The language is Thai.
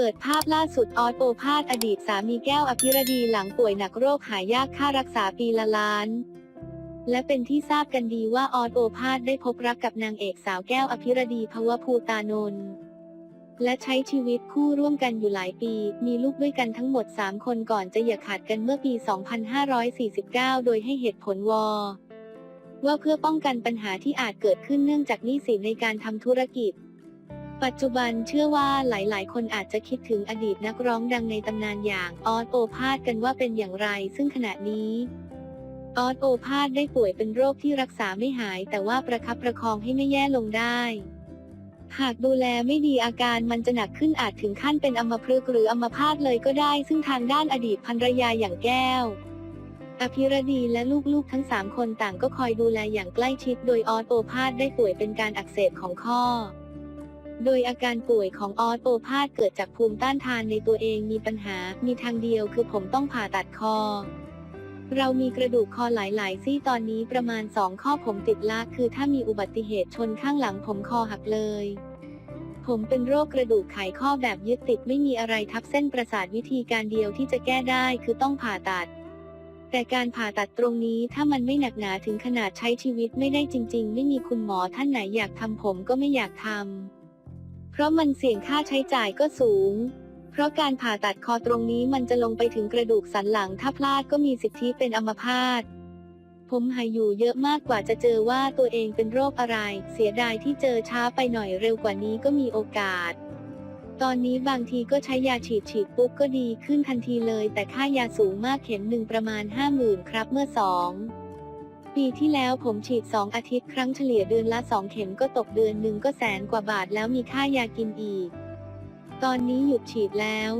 เปิดภาพล่าสุดออสโอภาสอดีตสามีแก้วอภิรดีหลังป่วยหนักโรคหายากค่ารักษาปีละล้าน และเป็นที่ทราบกันดีว่าออสโอภาสได้พบรักกับนางเอกสาวแก้วอภิรดีภวภูตานนท์และใช้ชีวิตคู่ร่วมกันอยู่หลายปี มีลูกด้วยกันทั้งหมด 3 คนก่อนจะอย่าขาดกันเมื่อปี 2549 โดยให้เหตุผลวอว่าเพื่อป้องกันปัญหาที่อาจเกิดขึ้นเนื่องจากหนี้สินในการทำธุรกิจ ปัจจุบันเชื่อว่าหลาย ๆ คนอาจจะคิดถึงอดีตนักร้องดังในตำนานอย่างออสโอภาสกันว่าเป็นอย่างไร ซึ่งขณะนี้ออสโอภาสได้ป่วยเป็นโรคที่รักษาไม่หาย แต่ว่าประคับประคองให้ไม่แย่ลงได้ หากดูแลไม่ดีอาการมันจะหนักขึ้นอาจถึงขั้นเป็นอัมพฤกษ์หรืออัมพาตเลยก็ได้ ซึ่งทางด้านอดีตภรรยาอย่างแก้วอภิรดีและลูกๆทั้ง 3 คนต่างก็คอยดูแลอย่างใกล้ชิด โดยออสโอภาสได้ป่วยเป็นการอักเสบของข้อ โดยอาการป่วยของออสโอภาสเกิดจากภูมิต้านทานในตัวเองมีปัญหา มีทางเดียวคือผมต้องผ่าตัดคอ เรามีกระดูกคอหลายๆซี่ตอนนี้ประมาณ 2 ข้อผมติดละคือถ้ามีอุบัติเหตุชนข้างหลังผมคอหักเลย ผมเป็นโรคกระดูกไขข้อแบบยึดติดไม่มีอะไรทับเส้นประสาทวิธีการเดียวที่จะแก้ได้คือต้องผ่าตัดแต่การผ่าตัดตรงนี้ถ้ามันไม่หนักหนาถึงขนาดใช้ชีวิตไม่ได้จริง ๆ ไม่มีคุณหมอท่านไหนอยากทำผมก็ไม่อยากทำ ราะมันเสี่ยงค่าใช้จ่ายก็สูง เพราะการผ่าตัดคอตรงนี้มันจะลงไปถึงกระดูกสันหลัง ถ้าพลาดก็มีสิทธิเป็นอัมพาต ผมหายอยู่เยอะมากกว่าจะเจอว่าตัวเองเป็นโรคอะไร เสียดายที่เจอช้าไปหน่อยเร็วกว่านี้ก็มีโอกาส ตอนนี้บางทีก็ใช้ยาฉีดฉีดปุ๊บก็ดีขึ้นทันทีเลย แต่ค่ายาสูงมากเข็มหนึ่งประมาณ 50,000 ครับเมื่อสอง ปีที่แล้วผมฉีด 2 อาทิตย์ครั้งเฉลี่ยเดือนละ 2 เข็มก็ตกเดือนหนึ่งก็แสนกว่าบาทแล้วมีค่ายากินอีก ตอนนี้หยุดฉีดแล้ว